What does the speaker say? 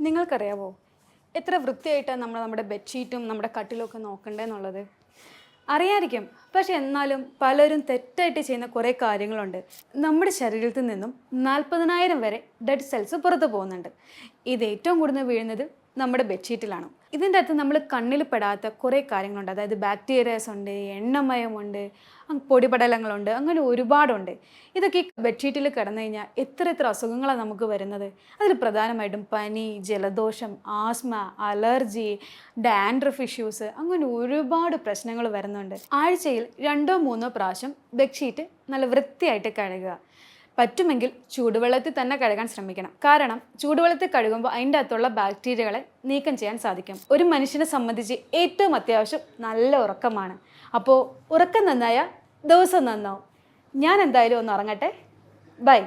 നിങ്ങൾക്കറിയാവോ? എത്ര വൃത്തിയായിട്ടാണ് നമ്മൾ നമ്മുടെ ബെഡ്ഷീറ്റും നമ്മുടെ കട്ടിലൊക്കെ നോക്കണ്ടേന്നുള്ളത് അറിയായിരിക്കും. പക്ഷെ എന്നാലും പലരും തെറ്റായിട്ട് ചെയ്യുന്ന കുറേ കാര്യങ്ങളുണ്ട്. നമ്മുടെ ശരീരത്തിൽ നിന്നും നാൽപ്പതിനായിരം വരെ ഡെഡ് സെൽസ് പുറത്തു പോകുന്നുണ്ട്. ഇത് ഏറ്റവും കൂടുതൽ വീഴുന്നത് നമ്മുടെ ബെഡ്ഷീറ്റിലാണ്. ഇതിന്റെ അകത്ത് നമ്മൾ കണ്ണിൽ പെടാത്ത കുറേ കാര്യങ്ങളുണ്ട്. അതായത് ബാക്ടീരിയസ് ഉണ്ട് എണ്ണമയമുണ്ട് പൊടിപടലങ്ങളുണ്ട് അങ്ങനെ ഒരുപാടുണ്ട്. ഇതൊക്കെ ഈ ബെഡ്ഷീറ്റിൽ കിടന്നു കഴിഞ്ഞാൽ എത്ര എത്ര അസുഖങ്ങളാണ് നമുക്ക് വരുന്നത്? അതിൽ പ്രധാനമായിട്ടും പനി ജലദോഷം ആസ്മ അലർജി ഡാൻഡ്രഫ് ഇഷ്യൂസ് അങ്ങനെ ഒരുപാട് പ്രശ്നങ്ങൾ വരുന്നുണ്ട്. ആഴ്ചയിൽ രണ്ടോ മൂന്നോ പ്രാവശ്യം ബെഡ്ഷീറ്റ് നല്ല വൃത്തിയായിട്ട് കഴുകുക. പറ്റുമെങ്കിൽ ചൂടുവെള്ളത്തിൽ തന്നെ കഴുകാൻ ശ്രമിക്കണം. കാരണം ചൂടുവെള്ളത്തിൽ കഴുകുമ്പോൾ അതിന്റെ അകത്തുള്ള ബാക്ടീരിയകളെ നീക്കം ചെയ്യാൻ സാധിക്കും. ഒരു മനുഷ്യനെ സംബന്ധിച്ച് ഏറ്റവും അത്യാവശ്യം നല്ല ഉറക്കമാണ്. അപ്പോൾ ഉറക്കം നന്നായ ദിവസം നന്നാവും. ഞാൻ എന്തായാലും ഒന്ന് ഉറങ്ങട്ടെ. ബൈ.